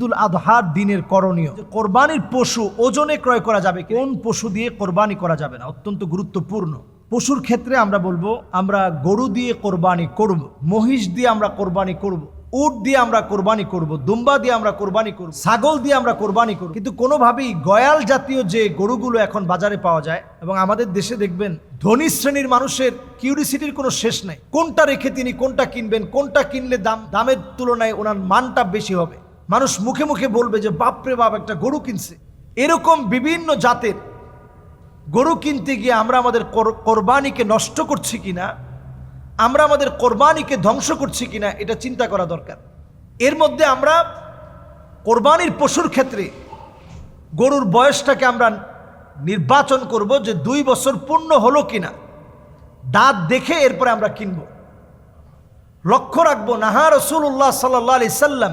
ঈদুল আজহার দিনের করণীয়। কোরবানির পশু ওজনে ক্রয় করা যাবে কোন পশু দিয়ে কোরবানি করা যাবে না। অত্যন্ত গুরুত্বপূর্ণ। পশুর ক্ষেত্রে আমরা বলব, আমরা গরু দিয়ে কোরবানি করব, মহিষ দিয়ে আমরা কোরবানি করব, উট দিয়ে আমরা কোরবানি করব, দুম্বা দিয়ে আমরা কোরবানি করব, ছাগল দিয়ে আমরা কোরবানি করব। কিন্তু কোনোভাবেই গয়াল জাতীয় যে গরুগুলো এখন বাজারে পাওয়া যায়, এবং আমাদের দেশে দেখবেন ধনী শ্রেণির মানুষের কিউরিসিটির কোনো শেষ নাই। কোনটা রেখে তিনি কোনটা কিনবেন, কোনটা কিনলে দাম, দামের তুলনায় ওনার মানটা বেশি হবে। মানুষ মুখে মুখে বলবে যে, বাপরে বাপ, একটা গরু কিনছে। এরকম বিভিন্ন জাতের গরু কিনতে গিয়ে আমরা আমাদের কোরবানিকে নষ্ট করছি কিনা, আমরা আমাদের কোরবানিকে ধ্বংস করছি কিনা, এটা চিন্তা করা দরকার। এর মধ্যে আমরা কোরবানির পশুর ক্ষেত্রে গরুর বয়সটাকে আমরা নির্বাচন করব যে, দুই বছর পূর্ণ হলো কিনা। দাঁত দেখে এরপরে আমরা কিনব। লক্ষ্য রাখব, নাহা রসুল্লাহ সাল্লাহ আলি সাল্লাম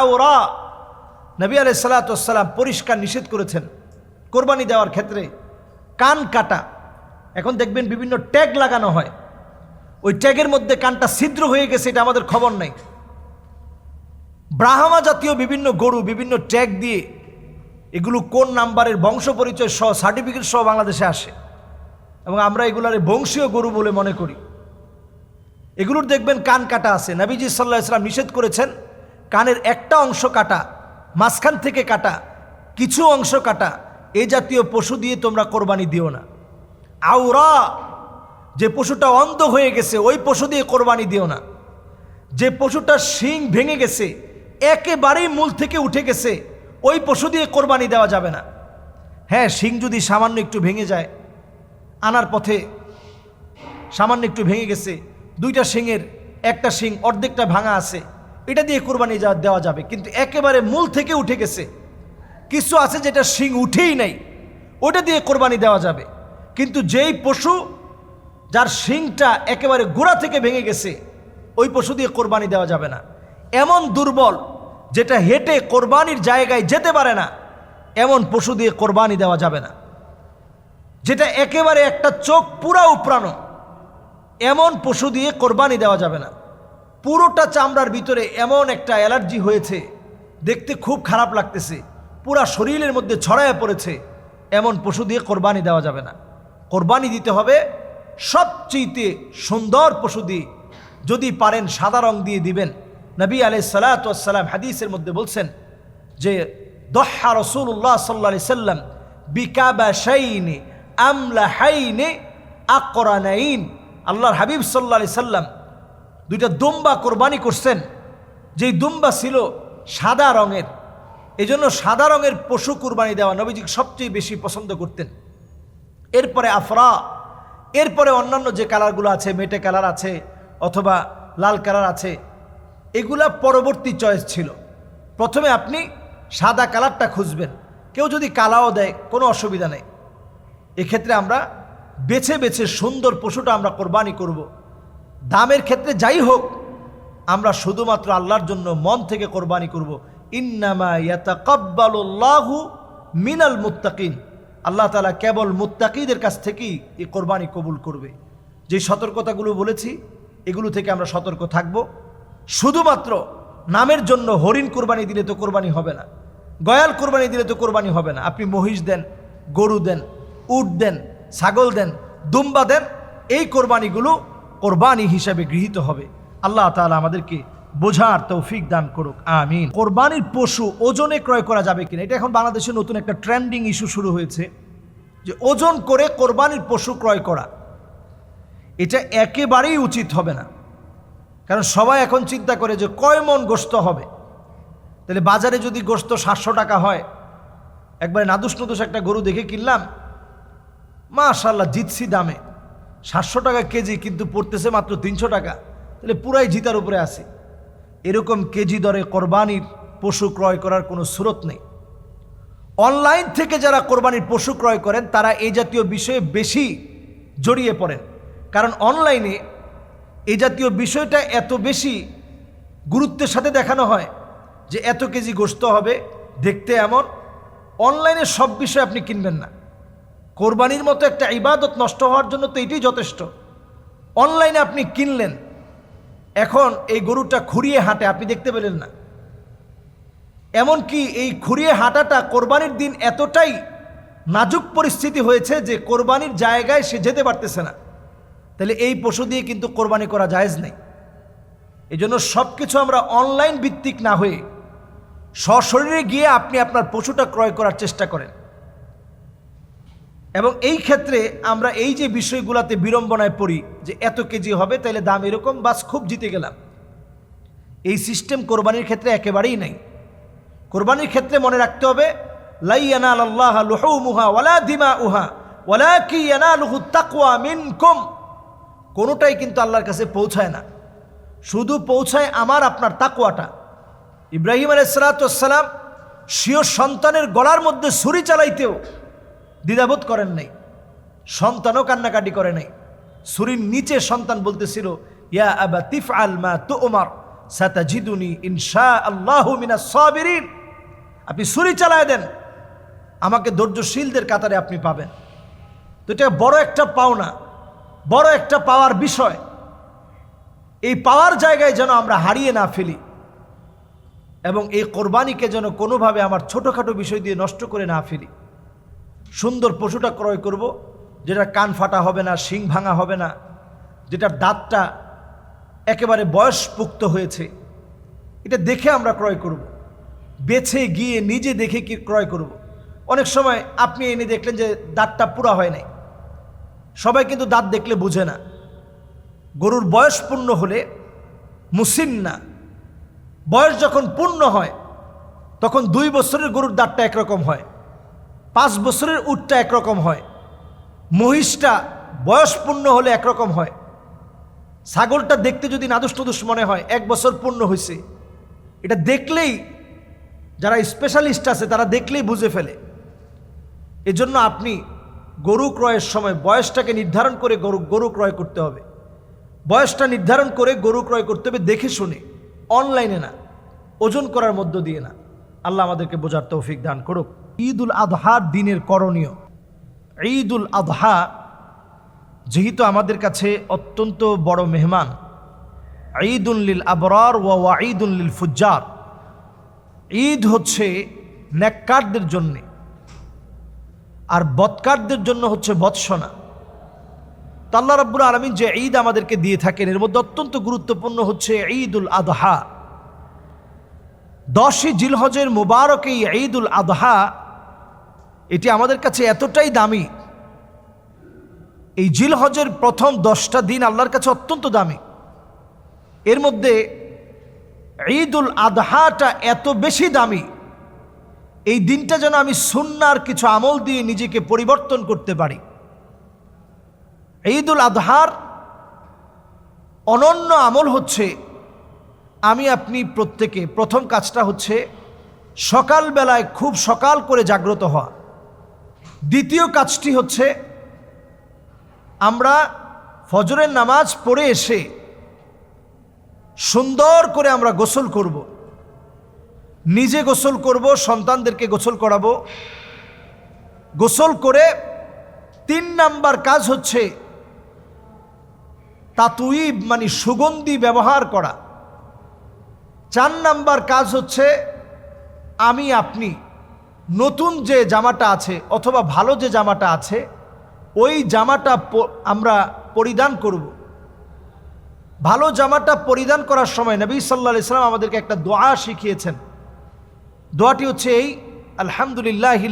আওরা। পরিষ্কার নিষেধ করেছেন কোরবানি দেওয়ার ক্ষেত্রে। কান কাটা। এখন দেখবেন বিভিন্ন ট্যাগ লাগানো হয়। ওই ট্যাগের মধ্যে কানটা ছিদ্র হয়ে গেছে, এটা আমাদের খবর নাই। ব্রাহ্মা জাতীয় বিভিন্ন গরু, বিভিন্ন ট্যাগ দিয়ে এগুলো কোন নাম্বারের বংশ পরিচয় সহ, সার্টিফিকেট সহ বাংলাদেশে আসে। এবং আমরা এগুলার বংশীয় গরু বলে মনে করি। এগুলোর দেখবেন কান কাটা আছে। নবীজি সাল্লাহ ইসলাম নিষেধ করেছেন, কানের একটা অংশ কাটা, মাঝখান থেকে কাটা, কিছু অংশ কাটা এই জাতীয় পশু দিয়ে তোমরা কোরবানি দিও না। আউরা যে পশুটা অন্ধ হয়ে গেছে, ওই পশু দিয়ে কোরবানি দিও না। যে পশুটার শিং ভেঙে গেছে, একেবারেই মূল থেকে উঠে গেছে, ওই পশু দিয়ে কোরবানি দেওয়া যাবে না। হ্যাঁ শিং যদি সামান্য একটু ভেঙে যায় আনার পথে সামান্য একটু ভেঙে গেছে। দুইটা শিংয়ের একটা শিং, অর্ধেকটা ভাঙা আছে। এটা দিয়ে কোরবানি দেওয়া যাবে। কিন্তু একেবারে মূল থেকে উঠে গেছে। কিছু আছে যেটা শিং উঠেই নাই। ওটা দিয়ে কোরবানি দেওয়া যাবে। কিন্তু যেই পশু যার শিংটা একেবারে গোড়া থেকে ভেঙে গেছে, ওই পশু দিয়ে কোরবানি দেওয়া যাবে না। এমন দুর্বল যেটা হেঁটে কোরবানির জায়গায় যেতে পারে না, এমন পশু দিয়ে কোরবানি দেওয়া যাবে না। যেটা একেবারে একটা চোখ পুরা উপরানো এমন পশু দিয়ে কোরবানি দেওয়া যাবে না। পুরোটা চামড়ার ভিতরে এমন একটা অ্যালার্জি হয়েছে, দেখতে খুব খারাপ লাগতেছে। পুরা শরীরের মধ্যে ছড়ায় পড়েছে। এমন পশু দিয়ে কোরবানি দেওয়া যাবে না। কোরবানি দিতে হবে সবচেয়েতে সুন্দর পশু দিয়ে। যদি পারেন সাদা রং দিয়ে দিবেন। নবী আলাই সালাতাম হাদিসের মধ্যে বলছেন যে, দহা রসুল্লাহ সাল্লা সাল্লাম বিকাবা শাইনে আমলা হাইনে আকরানাইন। আল্লাহর হাবিব সাল্লা সাল্লাম দুইটা দুম্বা কোরবানি করছেন। যেই দুম্বা ছিল সাদা রঙের। এই জন্য সাদা রঙের পশু কুরবানি দেওয়া নবীজি সবচেয়ে বেশি পছন্দ করতেন। এরপরে আফরা, এরপরে অন্যান্য যে কালারগুলো আছে, মেটে কালার আছে অথবা লাল কালার আছে, এগুলা পরবর্তী চয়েস ছিল। প্রথমে আপনি সাদা কালারটা খুঁজবেন। কেউ যদি কালাও দেয়, কোনো অসুবিধা নেই। এক্ষেত্রে আমরা বেছে বেছে সুন্দর পশুটা আমরা কোরবানি করব। দামের ক্ষেত্রে যাই হোক, আমরা শুধুমাত্র আল্লাহর জন্য মন থেকে কোরবানি করব। ইন্নামা ইয়াতাকাব্বালুল্লাহু মিনাল মুত্তাকিন। আল্লাহ তাআলা কেবল মুত্তাকিদের কাছ থেকেই এই কোরবানি কবুল করবে। যে সতর্কতাগুলো বলেছি, এগুলো থেকে আমরা সতর্ক থাকব। শুধুমাত্র নামের জন্য হরিণ কোরবানি দিলে তো কোরবানি হবে না। গয়াল কোরবানি দিলে তো কোরবানি হবে না। আপনি মহিষ দেন, গরু দেন উট দেন, ছাগল দেন, দুম্বা দেন, এই কোরবানিগুলো কোরবানি হিসাবে গৃহীত হবে। আল্লাহ তাআলা আমাদেরকে বোঝার তৌফিক দান করুক, আমিন। কোরবানির পশু ওজনে ক্রয় করা যাবে কিনা, এটা এখন বাংলাদেশে নতুন একটা ট্রেন্ডিং ইস্যু শুরু হয়েছে, যে ওজন করে কোরবানির পশু ক্রয় করা, এটা একেবারেই উচিত হবে না। কারণ সবাই এখন চিন্তা করে যে কয় মন গোস্ত হবে। তাহলে বাজারে যদি গোস্ত সাতশো টাকা হয়, একবারে নাদুস নদুস একটা গরু দেখে কিনলাম মাশাল্লাহ জিতছি দামে। সাতশো টাকা কেজি কিন্তু পড়তেছে মাত্র তিনশো টাকা। তাহলে পুরাই জিতার উপরে আছে। এরকম কেজি দরে কোরবানির পশু ক্রয় করার কোনো সুরত নেই। অনলাইন থেকে যারা কোরবানির পশু ক্রয় করেন, তারা এই জাতীয় বিষয়ে বেশি জড়িয়ে পড়েন। কারণ অনলাইনে এই জাতীয় বিষয়টা এত বেশি গুরুত্বের সাথে দেখানো হয় যে এত কেজি গোস্ত হবে, দেখতে এমন। অনলাইনে সব বিষয় আপনি কিনবেন না। কোরবানির মতো একটা ইবাদত নষ্ট হওয়ার জন্য তো এটাই যথেষ্ট। অনলাইনে আপনি কিনলেন, এখন এই গরুটা খুঁড়িয়ে হাঁটে, আপনি দেখতে পেলেন না। এমনকি এই খুঁড়িয়ে হাঁটাটা কোরবানির দিন এতটাই নাজুক পরিস্থিতি হয়েছে যে কোরবানির জায়গায় সে যেতে পারতেছে না। তাহলে এই পশু দিয়ে কিন্তু কোরবানি করা জায়েজ নেই। এই জন্য সব কিছু আমরা অনলাইন ভিত্তিক না হয়ে সশরীরে গিয়ে আপনি আপনার পশুটা ক্রয় করার চেষ্টা করেন। এবং এই ক্ষেত্রে আমরা এই যে বিষয়গুলোতে বিড়ম্বনায় পড়ি, যে এত কেজি হবে তাহলে দাম এরকম, বাস খুব জিতে গেলাম। এই সিস্টেম কোরবানির ক্ষেত্রে একেবারেই নাই। কোরবানির ক্ষেত্রে মনে রাখতে হবে আল্লাহ উহা কি কোনোটাই কিন্তু আল্লাহর কাছে পৌঁছায় না। শুধু পৌঁছায় আমার, আপনার তাকুয়াটা ইব্রাহিম আলাইসালাতাম স্বীয় সন্তানের গলার মধ্যে ছুরি চালাইতেও দ্বিধাবোধ করেন নাই, সন্তানও কান্নাকাটি করে নাই। সুরির নিচে সন্তান বলতেছিল, ইয়া আবা তিফ আল মা তো ওমার সাতাজিদুনি ইনশা আল্লাহ মিনা সাবিরিন। আপনি সুরি চালায় দেন, আমাকে ধৈর্যশীলদের কাতারে আপনি পাবেন। তো এটা বড় একটা পাওনা, বড় একটা পাওয়ার বিষয়। এই পাওয়ার জায়গায় যেন আমরা হারিয়ে না ফেলি এবং এই কোরবানিকে যেন কোনোভাবে আমার ছোটোখাটো বিষয় দিয়ে নষ্ট করে না ফেলি। সুন্দর পশুটা ক্রয় করব যেটা কান ফাটা হবে না, শিং ভাঙা হবে না, যেটার দাঁতটা একেবারে বয়স পুক্ত হয়েছে, এটা দেখে আমরা ক্রয় করব। বেছে গিয়ে নিজে দেখে কি ক্রয় করব। অনেক সময় আপনি এনে দেখলেন যে দাঁতটা পুরা হয় নাই সবাই কিন্তু দাঁত দেখলে বুঝে না গরুর বয়স পূর্ণ হলে মুসিন্না বয়স যখন পূর্ণ হয়, তখন দুই বছরের গরুর দাঁতটা একরকম হয় পাঁচ বছরের উটটা একরকম হয়। মহিষটা বয়স পূর্ণ হলে একরকম হয়। ছাগলটা দেখতে যদি নাদুস টুদুস মনে হয়, এক বছর পূর্ণ হয়েছে এটা দেখলেই যারা স্পেশালিস্ট আছে, তারা দেখলেই বুঝে ফেলে। এজন্য আপনি গরু ক্রয়ের সময় বয়সটাকে নির্ধারণ করে গরু গরু ক্রয় করতে হবে। বয়সটা নির্ধারণ করে গরু ক্রয় করতে হবে দেখে শুনে। অনলাইনে না, ওজন করার মধ্য দিয়ে না। আল্লাহ আমাদেরকে বোঝার তৌফিক দান করুক। ঈদ উল আদহার দিনের করণীয়। ঈদ উল আদহা যেহেতু আমাদের কাছে অত্যন্ত বড় মেহমান ঈদ ঈদুল্লিল আবরার ওয়া ওয়া ঈদ ওয়াঈদুল্লিল ফুজ্জার। ঈদ হচ্ছে ন্যাক্কারদের জন্যে, আর বৎকারদের জন্য হচ্ছে বৎসনা। তো রব্বুল আলমিন যে ঈদ আমাদেরকে দিয়ে থাকেন, এর মধ্যে অত্যন্ত গুরুত্বপূর্ণ হচ্ছে ঈদ উল আদহা দশই জিলহজের মুবারক এই ঈদ উল আদহা এটি আমাদের কাছে এতটাই দামি। এই জিলহজের প্রথম দশটা দিন আল্লাহর কাছে অত্যন্ত দামি। এর মধ্যে ঈদ উল আদহাটা এত বেশি দামি। এই দিনটা যেন আমি সুন্নার কিছু আমল দিয়ে নিজেকে পরিবর্তন করতে পারি। ঈদুল আদহার অনন্য আমল হচ্ছে, আমি আপনি প্রত্যেকে, প্রথম কাজটা হচ্ছে সকালবেলায় খুব সকাল করে জাগ্রত হওয়া। দ্বিতীয় কাজটি হচ্ছে আমরা ফজরের নামাজ পড়ে এসে সুন্দর করে আমরা গোসল করব। নিজে গোসল করব, সন্তানদেরকে গোসল করাবো। গোসল করে তিন নাম্বার কাজ হচ্ছে তাতুই মানে সুগন্ধি ব্যবহার করা। চার নাম্বার কাজ হচ্ছে আমি, আপনি। নতুন যে জামাটা আছে অথবা ভালো যে জামাটা আছে, ওই জামাটা আমরা পরিধান করব। ভালো জামাটা পরিধান করার সময় নবী সাল্লা ইসলাম আমাদেরকে একটা দোয়া শিখিয়েছেন। দোয়াটি হচ্ছে এই, আলহামদুলিল্লাহ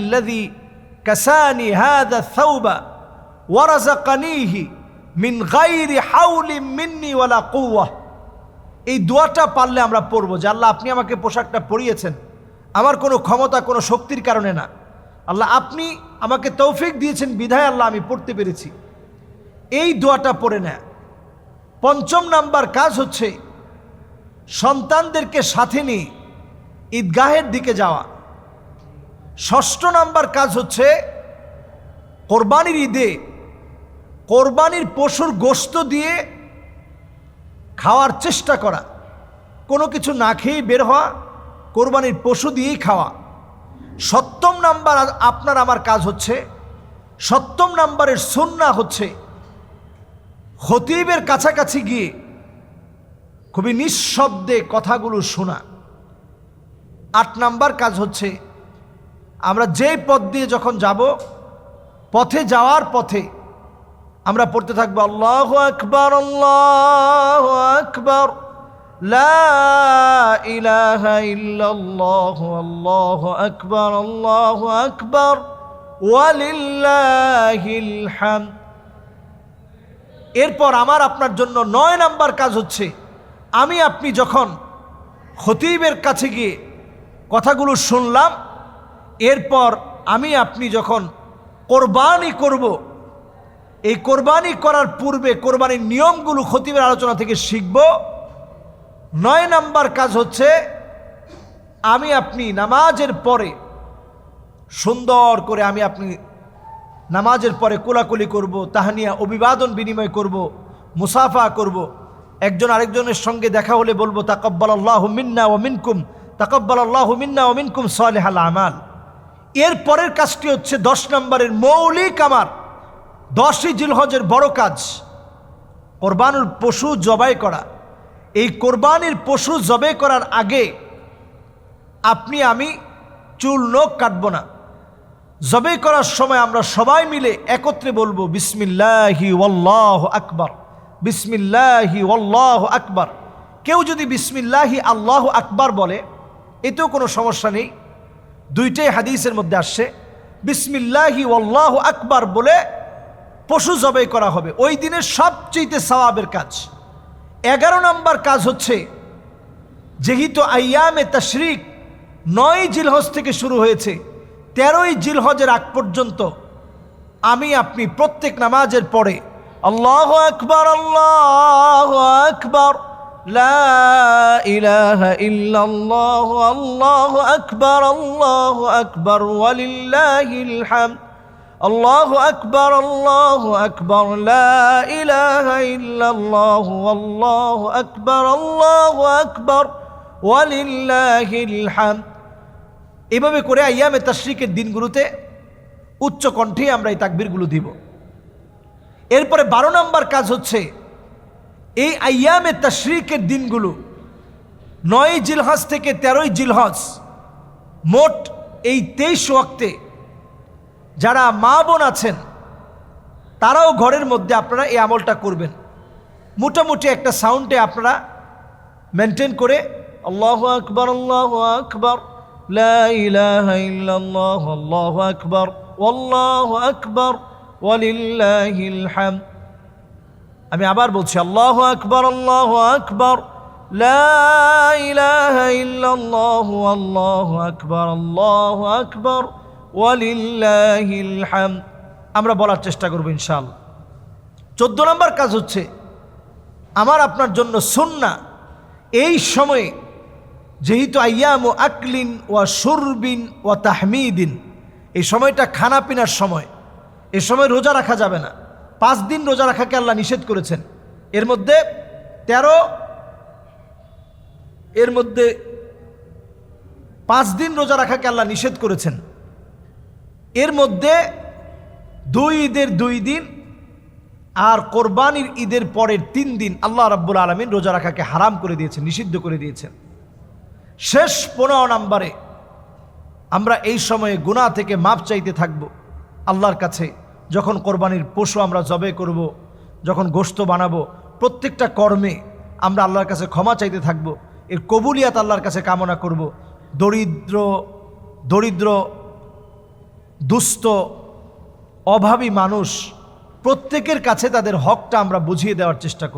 কাসানি হাদা থাউবা ওয়ারাজাকানিহি মিন গাইরি হাউলি মিন্নি ওয়ালা কৌয়া এই দোয়াটা পারলে আমরা পড়ব যে আল্লাহ আপনি আমাকে পোশাকটা পরিয়েছেন। আমার কোনো ক্ষমতা, কোনো শক্তির কারণে না। আল্লাহ, আপনি আমাকে তৌফিক দিয়েছেন, বিধায় আল্লাহ আমি পড়তে পেরেছি। এই দোয়াটা পড়ে নেয় পঞ্চম নাম্বার কাজ হচ্ছে সন্তানদেরকে সাথে নিয়ে ঈদগাহের দিকে যাওয়া। ষষ্ঠ নাম্বার কাজ হচ্ছে কোরবানির ঈদে কোরবানির পশুর গোস্ত দিয়ে খাওয়ার চেষ্টা করা। কোনো কিছু না খেয়েই বের হওয়া কোরবানির পশু দিয়েই খাওয়া। সপ্তম নাম্বার আপনার আমার কাজ হচ্ছে। সপ্তম নাম্বারের সন্না হচ্ছে খতিবের কাছাকাছি গিয়ে খুবই নিঃশব্দে কথাগুলো শোনা। আট নাম্বার কাজ হচ্ছে, আমরা যেই পথ দিয়ে যখন যাব, পথে যাওয়ার পথে আমরা পড়তে থাকব আল্লাহ আকবর আল্লাহ আকবর। এরপর আমার আপনার জন্য নয় নাম্বার কাজ হচ্ছে, আমি আপনি যখন খতিবের কাছে গিয়ে কথাগুলো শুনলাম, এরপর আমি আপনি যখন কোরবানি করব, এই কোরবানি করার পূর্বে কোরবানির নিয়মগুলো খতিবের আলোচনা থেকে শিখব নয় নাম্বার কাজ হচ্ছে, আমি আপনি নামাজের পরে, সুন্দর করে আমি আপনি নামাজের পরে কোলাকুলি করব, তাহানিয়া অভিবাদন বিনিময় করব, মুসাফা করব, একজন আরেকজনের সঙ্গে দেখা হলে বলব তাকব্বাল আল্লাহ মিন্না ও মিনকুম তাকব্বাল আল্লাহ মিন্না ও মিনকুম সালেহাল আমাল। এর পরের কাজটি হচ্ছে দশ নম্বরের মৌলিক আমার, দশই জিলহজের বড় কাজ কোরবানুর পশু জবাই করা। এই কোরবানির পশু জবাই করার আগে আপনি, আমি চুল, নখ কাটব না। জবে করার সময় আমরা সবাই মিলে একত্রে বলব, বিসমিল্লাহি ওয়াল্লাহ আকবার, বিসমিল্লাহি ওয়াল্লাহ আকবার। কেউ যদি বিসমিল্লাহি আল্লাহ আকবার বলে, এতেও কোনো সমস্যা নেই। দুইটাই হাদিসের মধ্যে আসছে, বিসমিল্লাহি ওয়াল্লাহ আকবার বলে পশু জবাই করা হবে। ওই দিনের সবচেয়ে সওয়াবের কাজ। এগারো নম্বর কাজ হচ্ছে, যেহেতু আয়ামে তশরিক নয় জিলহজ থেকে শুরু হয়েছে, তেরোই জিলহজের আগ পর্যন্ত আমি আপনি প্রত্যেক নামাজের পরে আল্লাহ আকবর আল্লাহ আকবর আল্লাহ আকবর আল্লাহ আকবর, ওয়ালিল্লাহিল আল্লাহ আকবর আল্লাহ আকবর, লা ইলাহা ইল্লাল্লাহ, আল্লাহ আকবর আল্লাহ আকবর, ওয়ালিল্লাহিল হামদ। এভাবে করে আয়ামে তাশরিকের দিনগুলোতে উচ্চ কণ্ঠে আমরা এই তাকবিরগুলো দিব। এরপরে বারো নম্বর কাজ হচ্ছে, এই আয়ামে তাশরিকের দিনগুলো, নয় জিলহজ থেকে তেরোই জিলহজ, মোট এই তেইশ ওয়াক্তে যারা মা বোন আছেন, তারাও ঘরের মধ্যে আপনারা এই আমলটা করবেন। মোটামুটি একটা সাউন্ডে আপনারা মেনটেন করে, আল্লাহ আকবর আল্লাহ আকবর আল্লাহ আকবর আল্লাহ আকবর আমি আবার বলছি, আল্লাহ আকবর আল্লাহ আকবর আকবর, আল্লাহ আকবর। ওয়ালিল্লাহিলহাম আমরা বলার চেষ্টা করব ইনশাল চোদ্দ নম্বর কাজ হচ্ছে, আমার আপনার জন্য সুন্না। এই সময়ে যেহেতু আয়াম ও আকলিন ওয়া সুরবিন ওয়া তাহমিদিন, এই সময়টা খানা পিনার সময়। এ সময় রোজা রাখা যাবে না। পাঁচ দিন রোজা রাখাকে আল্লাহ নিষেধ করেছেন। এর মধ্যে ১৩ এর মধ্যে পাঁচ দিন রোজা রাখাকে আল্লাহ নিষেধ করেছেন। এর মধ্যে দুই ঈদের দুই দিন আর কোরবানির ঈদের পরের তিন দিন আল্লাহ রাব্বুল আলমিন রোজা রাখাকে হারাম করে দিয়েছেন, নিষিদ্ধ করে দিয়েছেন। শেষ পনেরো নম্বরে আমরা এই সময়ে গুণা থেকে মাপ চাইতে থাকব। আল্লাহর কাছে যখন কোরবানির পশু আমরা জবে করব, যখন গোস্ত বানাবো, প্রত্যেকটা কর্মে আমরা আল্লাহর কাছে ক্ষমা চাইতে থাকব। এর কবুলিয়াত আল্লাহর কাছে কামনা করব। দরিদ্র দরিদ্র দুস্থ অভাবী মানুষ প্রত্যেকের কাছে তাদের হকটা আমরা বুঝিয়ে দেওয়ার চেষ্টা করব।